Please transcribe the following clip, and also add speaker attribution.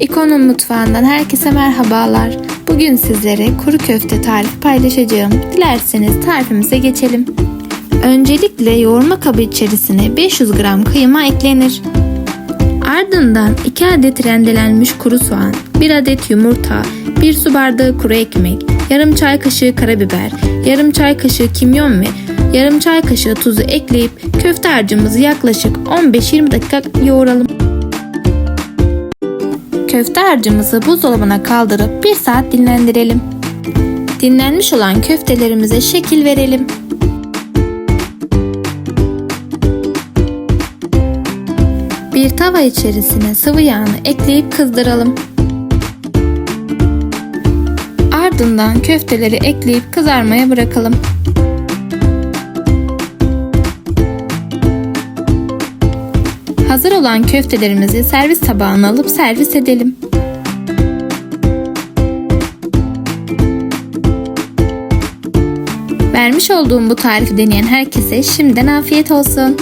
Speaker 1: İkonun mutfağından herkese merhabalar. Bugün sizlere kuru köfte tarifi paylaşacağım. Dilerseniz tarifimize geçelim. Öncelikle yoğurma kabı içerisine 500 gram kıyma eklenir. Ardından 2 adet rendelenmiş kuru soğan, 1 adet yumurta, 1 su bardağı kuru ekmek, yarım çay kaşığı karabiber, yarım çay kaşığı kimyon ve yarım çay kaşığı tuzu ekleyip köfte harcımızı yaklaşık 15-20 dakika yoğuralım. Köfte harcımızı buzdolabına kaldırıp 1 saat dinlendirelim. Dinlenmiş olan köftelerimize şekil verelim. Bir tava içerisine sıvı yağını ekleyip kızdıralım. Ardından köfteleri ekleyip kızarmaya bırakalım. Hazır olan köftelerimizi servis tabağına alıp servis edelim. Vermiş olduğum bu tarifi deneyen herkese şimdiden afiyet olsun.